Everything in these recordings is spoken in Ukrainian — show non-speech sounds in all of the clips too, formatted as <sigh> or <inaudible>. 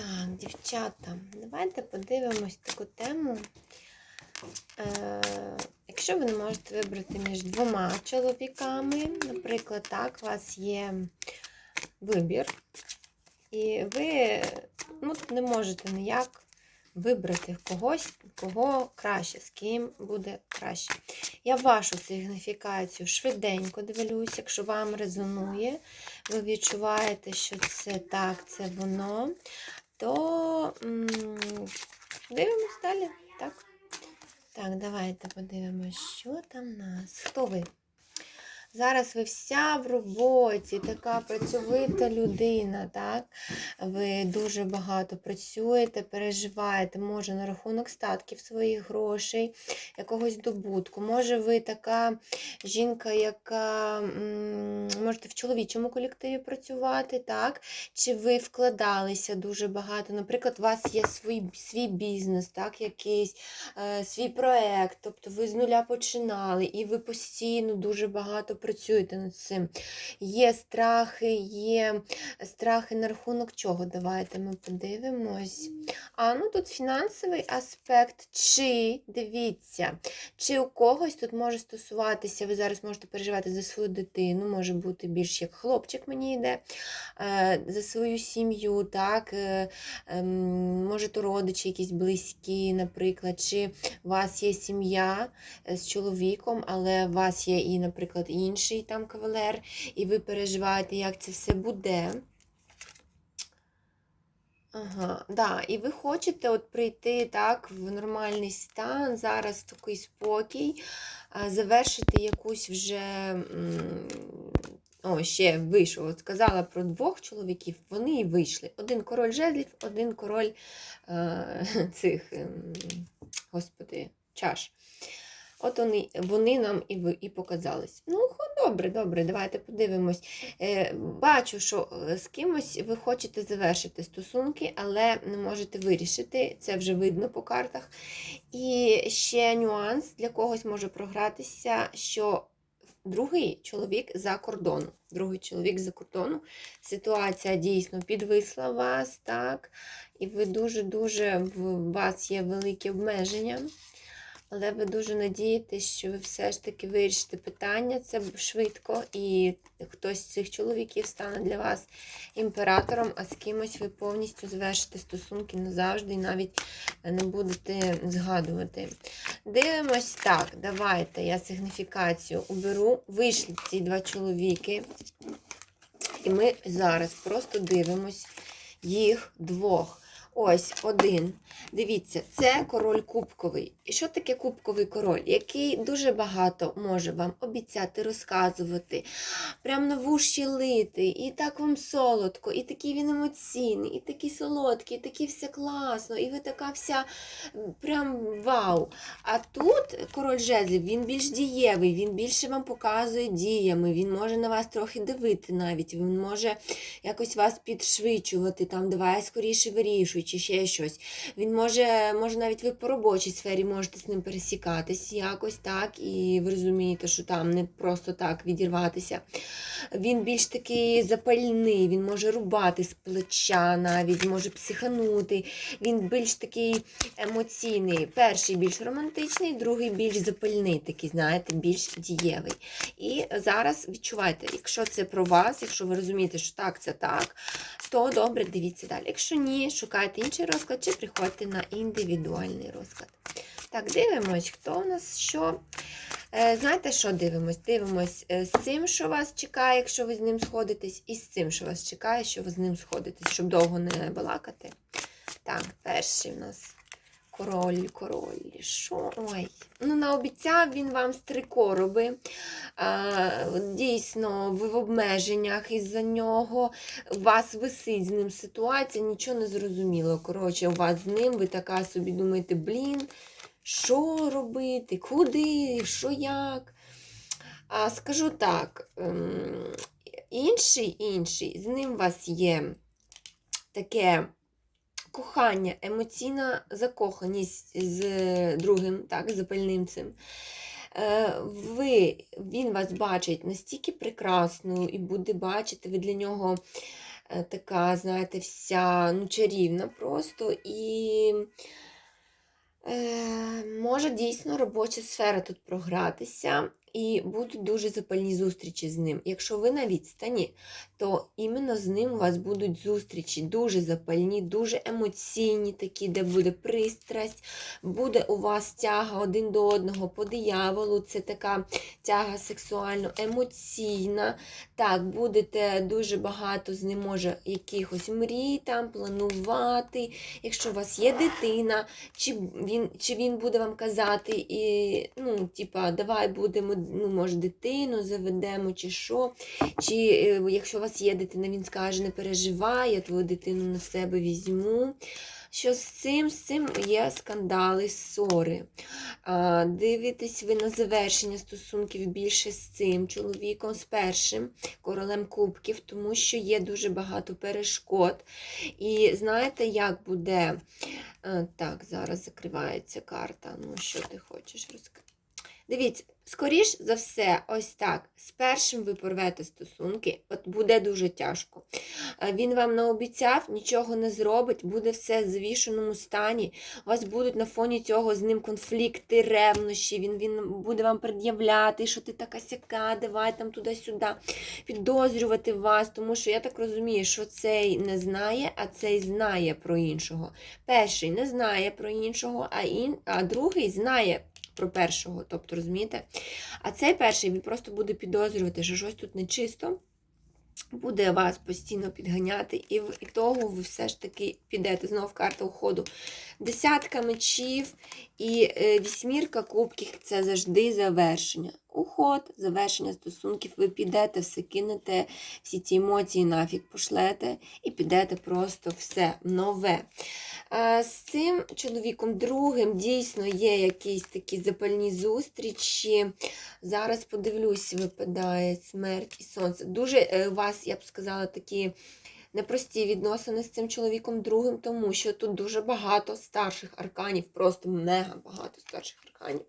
Так, дівчата, давайте подивимось таку тему. Е, якщо ви не можете вибрати між двома чоловіками, наприклад, так, у вас є вибір, і ви ну, не можете ніяк вибрати когось, кого краще, з ким буде краще. Я вашу сигніфікацію швиденько дивлюсь, якщо вам резонує, ви відчуваєте, що це так, це воно, то м, дивимось далі. Так, так давайте подивимось, що там у нас. Хто ви? Зараз ви вся в роботі, така працьовита людина, так? Ви дуже багато працюєте, переживаєте, може, на рахунок статків своїх грошей, якогось добутку. Може, ви така жінка, яка можете в чоловічому колективі працювати, так? Чи ви вкладалися дуже багато? Наприклад, у вас є свій, свій бізнес, так, якийсь е, свій проект, тобто ви з нуля починали, і ви постійно дуже багато працюєте над цим. Є страхи, є страхи на рахунок чого. Давайте ми подивимось. А ну тут фінансовий аспект. Чи дивіться, чи у когось тут може стосуватися, ви зараз можете переживати за свою дитину, може бути більш як хлопчик мені йде, е, за свою сім'ю, так, е, ем, може то родичі якісь близькі, наприклад, чи у вас є сім'я е, з чоловіком, але у вас є і, наприклад, інший там кавалер, і ви переживаєте, як це все буде. Ага, да, і ви хочете от прийти так в нормальний стан, зараз такий спокій, завершити якусь вже. О, ще вийшов. От сказала про двох чоловіків, вони і вийшли. Один король жезлів, один король е, <laughs> цих, ем, господи, чаш. От вони, вони нам і, і показались. Ну, добре, добре, давайте подивимось. Е, бачу, що е, з кимось ви хочете завершити стосунки, але не можете вирішити. Це вже видно по картах. І ще нюанс для когось може програтися, що другий чоловік за кордону. Другий чоловік за кордону. Ситуація дійсно підвисла вас, так? І ви дуже-дуже в вас є великі обмеження. Але ви дуже надієтесь, що ви все ж таки вирішите питання це швидко, і хтось з цих чоловіків стане для вас імператором, а з кимось ви повністю завершите стосунки назавжди і навіть не будете згадувати. Дивимось так, давайте я сигніфікацію уберу. Вийшли ці два чоловіки, і ми зараз просто дивимось їх двох. Ось один. Дивіться, це король кубковий. І що таке кубковий король? Який дуже багато може вам обіцяти, розказувати, прям на вуші лити, і так вам солодко, і такий він емоційний, і такий солодкий, і такий все класно, і ви така вся прям вау. А тут король жезлів, він більш дієвий, він більше вам показує діями, він може на вас трохи дивити навіть, він може якось вас підшвидшувати, там, давай скоріше вирішуй, чи ще щось. Він може, може навіть ви по робочій сфері можете з ним пересікатись якось так, і ви розумієте, що там не просто так відірватися. Він більш такий запальний, він може рубати з плеча навіть, може психанути. Він більш такий емоційний. Перший більш романтичний, другий більш запальний, такий, знаєте, більш дієвий. І зараз відчувайте, якщо це про вас, якщо ви розумієте, що так, це так, то добре, дивіться далі. Якщо ні, шукайте інший розклад чи приходьте на індивідуальний розклад. Так, дивимось, хто у нас що. Е, знаєте, що дивимось? Дивимось е, з цим, що вас чекає, якщо ви з ним сходитесь, і з цим, що вас чекає, що ви з ним сходитесь, щоб довго не балакати. Так, перший у нас король, король. Що? Ой. Ну, наобіцяв він вам з три короби. А, дійсно, ви в обмеженнях із-за нього. У вас висить з ним ситуація, нічого не зрозуміло. Коротше, у вас з ним, ви така собі думаєте, блін, що робити, куди, що як. А скажу так, ем, інший, інший, з ним у вас є таке кохання, емоційна закоханість з другим, так, запальним цим. Е, Ви, він вас бачить настільки прекрасною і буде бачити, ви для нього е, така, знаєте, вся ну, чарівна просто. І е, може дійсно робоча сфера тут програтися. І будуть дуже запальні зустрічі з ним. Якщо ви на відстані, то іменно з ним у вас будуть зустрічі дуже запальні, дуже емоційні, такі, де буде пристрасть, буде у вас тяга один до одного по дияволу. Це така тяга сексуально емоційна. Так, будете дуже багато з ним може якихось мрій там планувати. Якщо у вас є дитина, чи він чи він буде вам казати, і, ну, типа, давай будемо, ну, може, дитину заведемо, чи що. Чи е, якщо у вас є дитина, він скаже, не переживай, я твою дитину на себе візьму. Що з цим з цим є скандали, ссори. А, Дивитесь ви на завершення стосунків більше з цим чоловіком, з першим королем кубків, тому що є дуже багато перешкод. І знаєте, як буде. А, Так, зараз закривається карта. Ну, що ти хочеш розказати? Дивіться, скоріш за все, ось так. З першим ви порвете стосунки, от буде дуже тяжко. Е, Він вам наобіцяв, нічого не зробить, буде все в завішеному стані. У вас будуть на фоні цього з ним конфлікти, ревнощі. Він, він буде вам пред'являти, що ти така сяка, давай там туди-сюди, підозрювати вас, тому що я так розумію, що цей не знає, а цей знає про іншого. Перший не знає про іншого, а, ін... а другий знає про першого. Тобто, розумієте? А цей перший він просто буде підозрювати, що щось тут нечисто. Буде вас постійно підганяти, і в того ви все ж таки підете. Знову карта уходу. Десятка мечів і е, вісьмірка кубків це завжди завершення. Уход, завершення стосунків, ви підете, все кинете, всі ці емоції нафіг пошлете і підете просто все нове. З цим чоловіком другим дійсно є якісь такі запальні зустрічі. Зараз подивлюсь, випадає смерть і сонце. Дуже е, у вас, я б сказала, такі непрості відносини з цим чоловіком другим, тому що тут дуже багато старших арканів, просто мега багато старших арканів.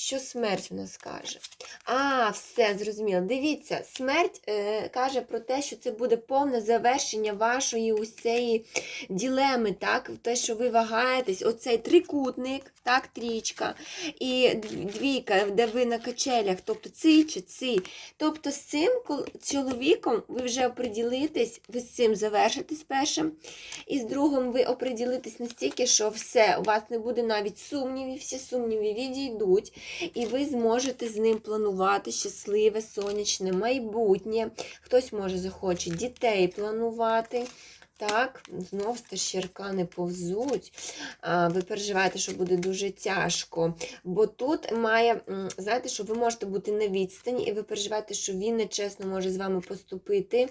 Що смерть в нас каже? А, все, зрозуміло. Дивіться, смерть е, каже про те, що це буде повне завершення вашої ось цієї ділеми, так? Те, що ви вагаєтесь, оцей трикутник, так, трічка, і двійка, де ви на качелях, тобто цей чи цей. Тобто з цим чоловіком ви вже оприділитесь, ви з цим завершите з першим, і з другим ви оприділитесь настільки, що все, у вас не буде навіть сумнівів, всі сумніви відійдуть, і ви зможете з ним планувати щасливе, сонячне майбутнє. Хтось може захоче дітей планувати. Так, знов старші аркани повзуть. Ви переживаєте, що буде дуже тяжко. Бо тут має, знаєте, що ви можете бути на відстані, і ви переживаєте, що він нечесно може з вами поступити,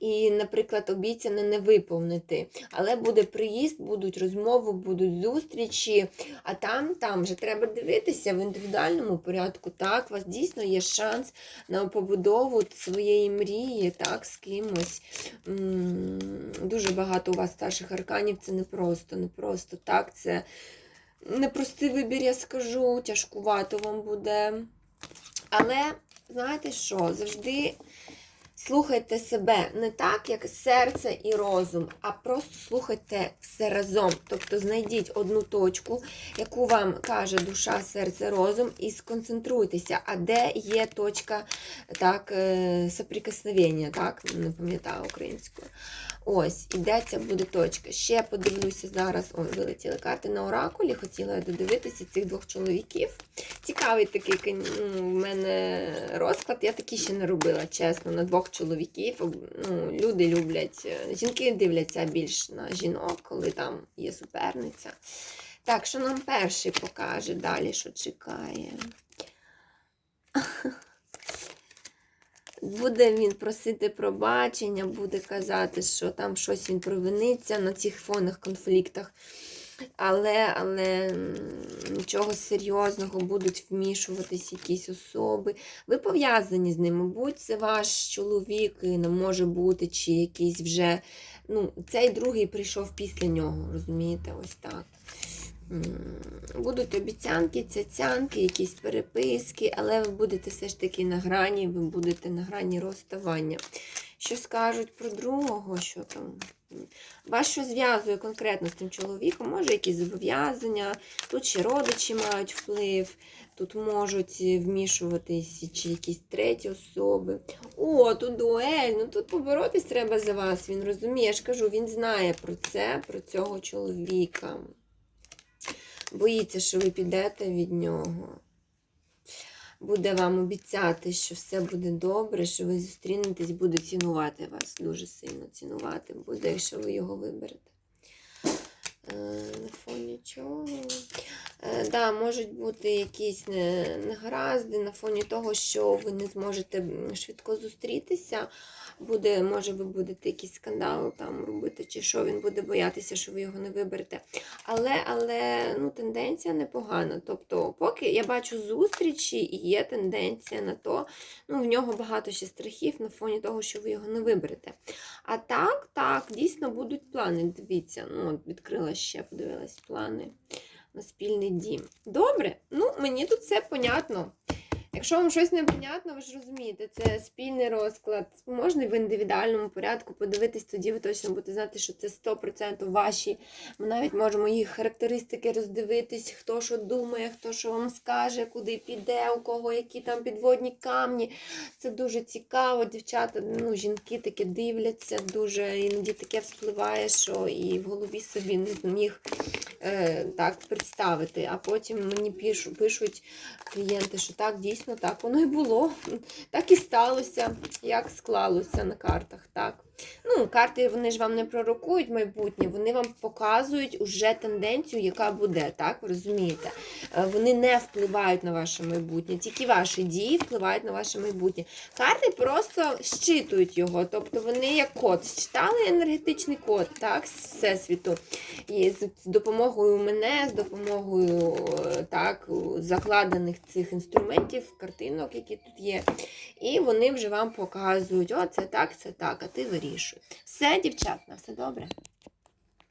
і, наприклад, обіцяне не виповнити. Але буде приїзд, будуть розмови, будуть зустрічі, а там, там вже треба дивитися в індивідуальному порядку. Так, у вас дійсно є шанс на побудову своєї мрії, так, з кимось. М, Дуже багато у вас старших арканів, це не просто, не просто так. Це непростий вибір, я скажу, тяжкувато вам буде. Але, знаєте що, завжди слухайте себе не так, як серце і розум, а просто слухайте все разом. Тобто знайдіть одну точку, яку вам каже душа, серце, розум, і сконцентруйтеся, а де є точка так, е, соприкосновення, так, не пам'ятаю українською. Ось, і де ця буде точка. Ще подивлюся зараз. Ой, вилетіли карти на оракулі. Хотіла я додивитися цих двох чоловіків. Цікавий такий ну, в мене розклад. Я такий ще не робила, чесно, на двох чоловіків. Ну, Люди люблять, е, жінки дивляться більш на жінок, коли там є суперниця. Так, що нам перший покаже далі, що чекає. Буде він просити пробачення, буде казати, що там щось він провиниться на цих фонах конфліктах. Але, але нічого серйозного будуть вмішуватись якісь особи. Ви пов'язані з ним, мабуть, це ваш чоловік, не може бути, чи якийсь вже. Ну, цей другий прийшов після нього, розумієте, ось так. Будуть обіцянки, цяцянки, якісь переписки, але ви будете все ж таки на грані, ви будете на грані розставання. Що скажуть про другого, що там. Вас що зв'язує конкретно з тим чоловіком, може якісь зобов'язання, тут ще родичі мають вплив, тут можуть вмішуватись чи якісь треті особи. О, тут дуель, ну тут поборотись треба за вас, він розуміє, я ж кажу, він знає про це, про цього чоловіка. Боїться, що ви підете від нього. Буде вам обіцяти, що все буде добре, що ви зустрінетесь, буде цінувати вас, дуже сильно цінувати буде, якщо ви його виберете. Е, На фоні чого? Е, да, можуть бути якісь не- негаразди на фоні того, що ви не зможете швидко зустрітися. Буде, може, ви будете якийсь скандал там робити, чи що він буде боятися, що ви його не виберете. Але, але ну, тенденція непогана. Тобто, поки я бачу зустрічі і є тенденція на то, ну, в нього багато ще страхів на фоні того, що ви його не виберете. А так, так, дійсно будуть плани. Дивіться, ну, от відкрила ще, подивилась плани на спільний дім. Добре, ну мені тут все понятно. Якщо вам щось не понятно, ви ж розумієте, це спільний розклад. Можна в індивідуальному порядку подивитись, тоді ви точно будете знати, що це 100% ваші. Ми навіть можемо їх характеристики роздивитись, хто що думає, хто що вам скаже, куди піде, у кого які там підводні камні. Це дуже цікаво. Дівчата, ну, жінки таке дивляться, дуже іноді таке вспливає, що і в голові собі не зміг е, так представити. А потім мені пишу, пишуть клієнти, що так, дійсно так воно і було. Так і сталося, як склалося на картах. так. Ну, карти вони ж вам не пророкують майбутнє, вони вам показують уже тенденцію, яка буде, так? Ви розумієте? Е, Вони не впливають на ваше майбутнє, тільки ваші дії впливають на ваше майбутнє. Карти просто щитують його, тобто вони як код, считали енергетичний код, так, з всесвіту. І з, допомогою мене, з допомогою е, так, закладених цих інструментів, картинок, які тут є. І вони вже вам показують, о, це так, це так, а ти вирішуй. Все, дівчат, на все добре.